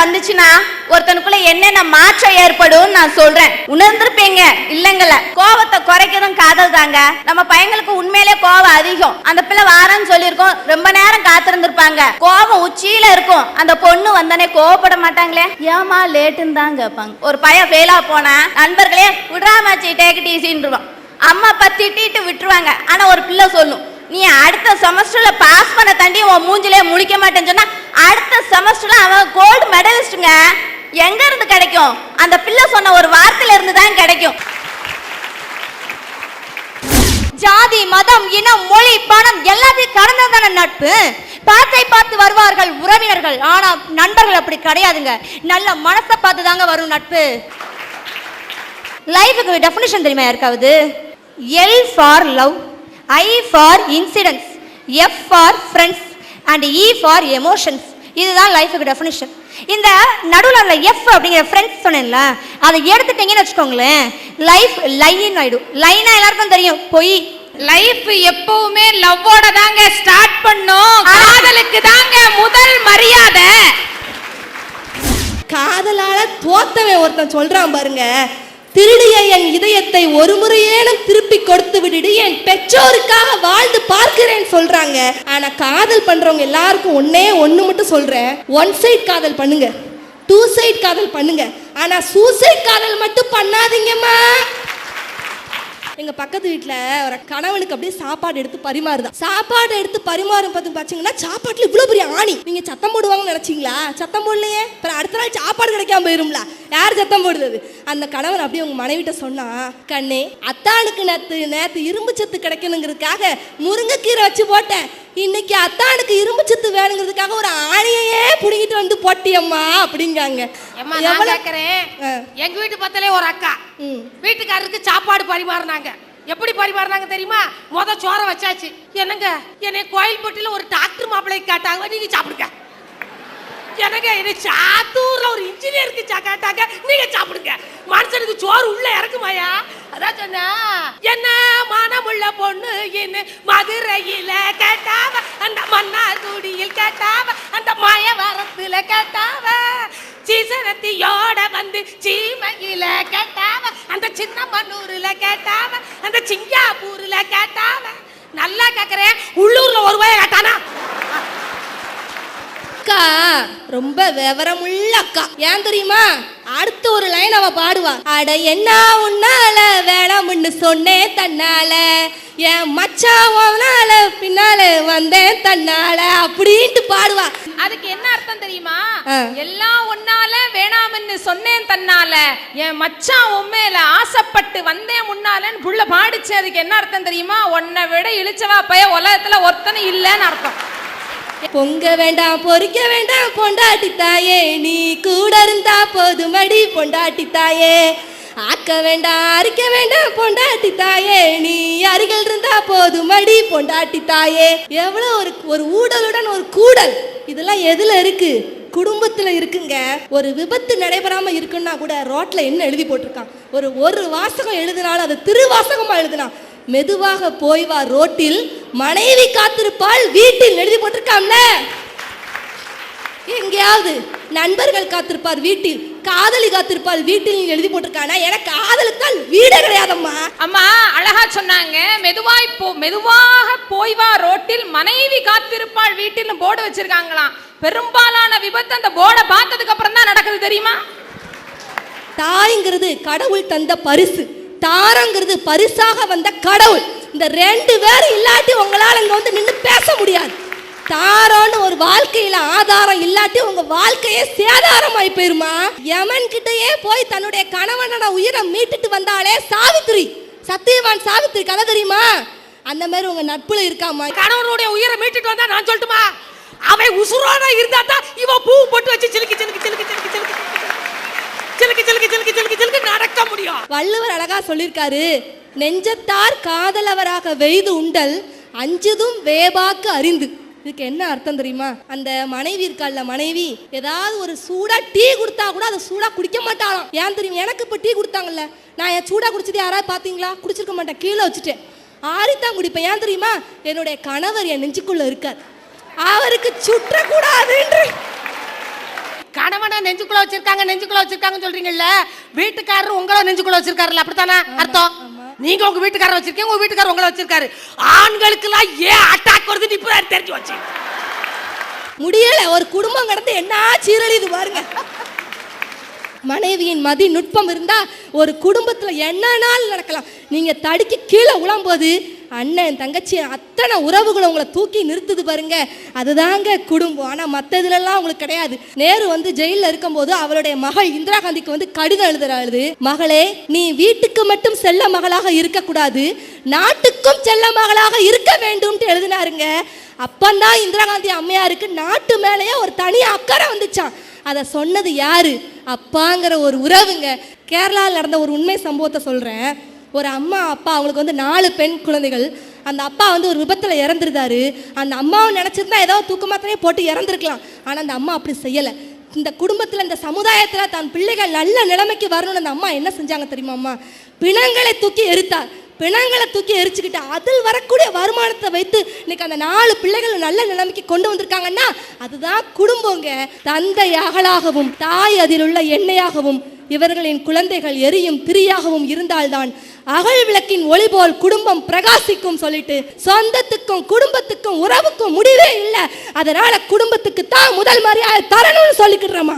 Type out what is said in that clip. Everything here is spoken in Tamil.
வந்துச்சுன்னா ஒருத்தனுக்குள்ள என்னென்ன மாற்றம் ஏற்படும் நான் சொல்றேன். உணர்ந்திருப்பீங்க இல்லைங்கல்ல? கோவத்தை குறைக்கிறதும் காதல் தாங்க. நம்ம பையங்களுக்கு உண்மையிலே கோவம் அதிகம். அந்த பிள்ளை வாரன்னு சொல்லியிருக்கோம். ரொம்ப நேரம் காத்திருந்திருப்பாங்க. கோவம் உச்சியில இருக்கும். அந்த பொண்ணு வந்தானே கோவப்பட மாட்டாங்களே? ஏமா லேட்டுன்னு தான் கேட்பாங்க. ஒரு பையன் ஃபெயிலா போனா நண்பர்களே விட்றாமாச்சி டேக் டீசின்றுவான் அம்மா அப்பா திட்டிட்டு விட்டுருவாங்க. ஆனா ஒரு பிள்ளை சொல்லும் நீ அடுத்த செமஸ்டர்ல பாஸ் பண்ண தாண்டி உன் மூஞ்சிலே முழிக்க மாட்டேன்னு சொன்னா அடுத்த செமஸ்டர்ல அவன் கோல்டு மெடலிஸ்ட்டுங்க எங்க இருந்து கிடைக்கும்? அந்த பிள்ளை சொன்ன ஒரு வார்த்தையில இருந்து தான் கிடைக்கும். ஜாதி மதம் இனம் மொழி பணம் எல்லாத்தையும் கடந்ததான நட்பு? பார்த்தை பார்த்து வருவார்கள் உறவினர்கள். ஆனா நண்பர்கள் அப்படி கிடையாதுங்க. நல்ல மனசை பார்த்து தாங்க வரும் நட்பு. லைஃபுக்கு டெஃபினிஷன் தெரியுமா யாருக்காவது? L for love I for incidents F for friends and E for emotions இதுதான் லைஃபுக்கு டெஃபினிஷன் இந்த நடுவில் உள்ள எஃப் அப்படிங்கிற ஃப்ரெண்ட்ஸ் சொன்னேன்ல அதை எடுத்துட்டீங்கன்னு வச்சுக்கோங்களேன் லைஃப் லைன் ஆயிடும். லைனா எல்லாருக்கும் தெரியும் பொய். லைஃப் எப்பவுமே லவ்வோட தாங்க ஸ்டார்ட் பண்ணும். காதலுக்கு தாங்க முதல் மரியாதை. காதலால தோத்தவன் ஒருத்தன் சொல்றான் பாருங்க திருடிய என் இதயத்தை ஒரு முறையேனும் திருப்பி கொடுத்து விடுடி. என் பெற்றோருக்காக வாழ்ந்து பார்க்கிறேன் சொல்றாங்க. ஆனா காதல் பண்றவங்க எல்லாருக்கும் ஒன்னே ஒண்ணு மட்டும் சொல்றேன். ஒன் சைட் காதல் பண்ணுங்க. டூ சைட் காதல் பண்ணுங்க. ஆனா சூசைட் காதல் மட்டும் பண்ணாதீங்கம்மா. எங்க பக்கத்து வீட்டில் ஒரு கணவனுக்கு அப்படியே சாப்பாடு எடுத்து பரிமாறுதான். சாப்பாடு எடுத்து பரிமாறும் பார்த்து பாத்தீங்கன்னா சாப்பாட்டுல இவ்வளவு பெரிய ஆணி. நீங்க சத்தம் போடுவாங்கன்னு நினைச்சீங்களா? சத்தம் போடலையே. அப்புறம் அடுத்த நாள் சாப்பாடு கிடைக்காம போயிரும்ல. யார் சத்தம் போடுறது? அந்த கணவன் அப்படியே உங்க மனைவிட்ட சொன்னா கண்ணே அத்தானுக்கு நேத்து நேத்து இரும்பு சத்து கிடைக்கணுங்கிறதுக்காக முருங்கைக்கீரை வச்சு போட்டேன். இன்னைக்கு அத்தானுக்கு இரும்பு சத்து வேணுங்கிறதுக்காக ஒரு ஆணியையே புடுங்கிட்டு வந்து போட்டியம்மா அப்படிங்காங்க. எங்க வீட்டு பக்கத்திலே ஒரு அக்கா. வீட்டுக்காரருக்கு சாப்பாடு பரிமாறினாங்க. எப்படி பரிமாறினாங்க தெரியுமா? முத சோற வச்சாச்சு. என்னங்க? என்னை கோயில்பட்டியில ஒரு டாக்டர் மாப்பிள்ளை கேட்டாங்க நீங்க சாப்பிடுங்க எனக்கு என்னை சாத்தூர்ல ஒரு இன்ஜினியருக்கு சா கேட்டாங்க. நீங்க சாப்பிடுங்க. மனுஷனுக்கு சோறு உள்ள இறக்குமாயா? அதான் சொன்னா. என்ன மனமுள்ள பொண்ணு இன்னு மதுரையில கேட்டாவ? அந்த மன்னார்குடியில் கேட்டாவ? அந்த மாயவரத்துல கேட்டாவ? சீசனத்தியோட வந்து சீமையில கேட்டாவ? அந்த சின்ன மண்ணூர்ல கேட்டாவ? அந்த சிங்காப்பூர்ல கேட்டாவ? நல்லா கேக்குறேன். உள்ளூர்ல ஒரு ரூபாய் கேட்டானா? அக்கா. ரொம்ப விவரமுள்ள அக்கா. ஏன் தெரியுமா? அடுத்த ஒரு லைன் அவ பாடுவா. அட என்ன உன்னால வேணாம்னு சொன்னேன் தன்னால. என் மச்சான் உன்னால பின்னால வந்தேன் தன்னால அப்படின்ட்டு பாடுவா. அதுக்கு என்ன அர்த்தம் தெரியுமா. எல்லாம் ஒன்னால வேணாம்னு சொன்னேன் தன்னால. என் மச்சான் உண்மையில ஆசைப்பட்டு வந்தேன் முன்னாலன்னு புள்ள பாடிச்சு. அதுக்கு என்ன அர்த்தம் தெரியுமா? உன்னை விட இழிச்சவா பைய உலகத்துல ஒருத்தனும் இல்லைன்னு அர்த்தம். பொங்க வேண்டாம் பொறிக்க வேண்டாம் பொண்டாட்டி தாயே நீ கூட இருந்தா போதுமடி பொண்டாட்டி தாயே. ஆக்க வேண்டாம் அரிக்க வேண்டாம் பொண்டாட்டி தாயே. நீ அருகில் இருந்தா போதுமடி பொண்டாட்டி தாயே. எவ்வளோ ஒரு ஒரு ஊடலுடன் ஒரு கூடல். இதெல்லாம் எதில் இருக்கு? குடும்பத்தில் இருக்குங்க. ஒரு விபத்து நடைபெறாமல் இருக்குன்னா கூட ரோட்டில் என்ன எழுதி போட்டிருக்கான்? ஒரு ஒரு வாசகம் எழுதினாலும் அது திருவாசகமாக எழுதினான். மெதுவாக போய் வா ரோட்டில். மனைவி காத்திருப்பாள் வீட்டில் எழுதி போட்டிருக்காம்ல? எங்கேயாவது நண்பர்கள் காத்திருப்பார் வீட்டில் காதலி காத்திருப்பாள் வீட்டில் எழுதி போட்டிருக்கானா? எனக்கு காதலுக்கு தான் வீடே கிடையாதம்மா. அம்மா அழகா சொன்னாங்க. மெதுவாய் போ மெதுவாக போய் வா ரோட்டில். மனைவி காத்திருப்பாள் வீட்டில் போர்டு வச்சிருக்காங்களாம். பெரும்பாலான விபத்து அந்த போர்டை பார்த்ததுக்கு அப்புறம் தான் நடக்குது தெரியுமா? தாய்ங்கிறது கடவுள் தந்த பரிசு. தாரங்கிறது பரிசாக வந்த கடவுள். இந்த ரெண்டு பேர் இல்லாட்டி உங்களால் இங்கே வந்து நின்று பேச முடியாது. தாரம்னு ஒரு வாழ்க்கையில ஆதாரம் இல்லாட்டி உங்க வாழ்க்கையே சேதாரமாய் போயிருமா? யமன் கிட்டயே போய் தன்னுடைய கணவனோட உயிரை மீட்டுட்டு வந்தாலே சாவித்திரி. சத்தியவான் சாவித்திரி கதை தெரியுமா? அந்த மாதிரி உங்க நட்புல இருக்காமா கணவனுடைய உயிரை மீட்டுட்டு வந்தா நான் சொல்லட்டுமா? அவன் உசுரோட இருந்தா தான் இவன் பூ போட்டு வச்சு சிலுக்கி சிலுக்கு சிலுக்கு சிலுக்கு சிலுக்கு சிலுக்கு சிலுக்கு சிலுக்கு முடியும். வள்ளுவர் அழகா சொல்லியிருக்காரு நெஞ்சத்தார் காதலவராக வெய்து உண்டல் அஞ்சுதும் வேபாக்கு அறிந்து இதுக்கு என்ன அர்த்தம் தெரியுமா? அந்த மனைவி இருக்கால்ல மனைவி ஏதாவது ஒரு சூடா டீ கொடுத்தா கூட அதை சூடா குடிக்க மாட்டாளாம். ஏன் தெரியும்? எனக்கு இப்போ டீ கொடுத்தாங்கல்ல. நான் என் சூடா குடிச்சது யாராவது பார்த்தீங்களா குடிச்சிருக்க மாட்டேன் கீழே வச்சுட்டேன். ஆறித்தான் குடிப்பேன். ஏன் தெரியுமா? என்னுடைய கணவர் என் நெஞ்சுக்குள்ள இருக்கார். அவருக்கு சுற்றக்கூடாதுன்று கணவனை நெஞ்சுக்குள்ள வச்சிருக்காங்க நெஞ்சுக்குள்ள வச்சிருக்காங்கன்னு சொல்றீங்கல்ல? வீட்டுக்காரர் உங்களை நெஞ்சுக்குள்ள வச்சிருக்காருல்ல அப்படித்தானே? அர்த்தம்? நீங்க உங்க வீட்டுக்காரர் வச்சிருக்கீங்க உங்க வீட்டுக்காரர் உங்களை வச்சிருக்காரு. ஆண்களுக்கு எல்லாம் ஏன் அட்டாக் வருதுன்னு இப்ப தெரிஞ்சு வச்சு முடியல ஒரு குடும்பம் கடந்து என்ன சீரழிது பாருங்க. மனைவியின் மதி நுட்பம் இருந்தா ஒரு குடும்பத்துல என்னனாலும் நடக்கலாம்? நீங்க தடுக்கி கீழே உழம்போது அண்ணன் தங்கச்சி அத்தனை உறவுகளை உங்களை தூக்கி நிறுத்துது பாருங்க. அதுதாங்க குடும்பம். ஆனால் மத்த இதுலலாம் உங்களுக்கு கிடையாது. நேரு வந்து ஜெயிலில் இருக்கும்போது அவருடைய மகள் இந்திரா காந்திக்கு வந்து கடிதம் எழுதுறாரு. மகளே நீ வீட்டுக்கு மட்டும் செல்ல மகளாக இருக்கக்கூடாது. நாட்டுக்கும் செல்ல மகளாக இருக்க வேண்டும்ட்டு எழுதினாருங்க. அப்பந்தான் இந்திரா காந்தி அம்மையாருக்கு நாட்டு மேலேயே ஒரு தனி அக்கறை வந்துச்சான் அதை சொன்னது யாரு? அப்பாங்கிற ஒரு உறவுங்க. கேரளாவில் நடந்த ஒரு உண்மை சம்பவத்தை சொல்கிறேன் ஒரு அம்மா அப்பா அவங்களுக்கு வந்து நாலு பெண் குழந்தைகள். அந்த அப்பா வந்து ஒரு விபத்தில் இறந்துருந்தாரு. அந்த அம்மாவை நினச்சிருந்தா ஏதோ தூக்க மாத்திரையே போட்டு இறந்துருக்கலாம். ஆனால் அந்த அம்மா அப்படி செய்யலை. இந்த குடும்பத்தில் இந்த சமுதாயத்தில் தன் பிள்ளைகள் நல்ல நிலைமைக்கு வரணும்னு அந்த அம்மா என்ன செஞ்சாங்க தெரியுமா அம்மா? பிணங்களை தூக்கி எரித்தார். பிணங்களை தூக்கி எரிச்சுக்கிட்டு அதில் வரக்கூடிய வருமானத்தை வைத்து இன்னைக்கு அந்த நாலு பிள்ளைகள் நல்ல நிலைமைக்கு கொண்டு வந்திருக்காங்கன்னா அதுதான் குடும்பங்க. தந்தை அகலாகவும் தாய் அதில் உள்ள எண்ணெயாகவும் இவர்களின் குழந்தைகள் எரியும் திரியாகவும் இருந்தால்தான் அகழ் விளக்கின் ஒளி போல் குடும்பம் பிரகாசிக்கும் சொல்லிட்டு சொந்தத்துக்கும் குடும்பத்துக்கும் உறவுக்கும் முடிவே இல்லை. அதனால குடும்பத்துக்கு தான் முதல் மரியாதை தரணும்னு சொல்லிக்கிடுறோமா?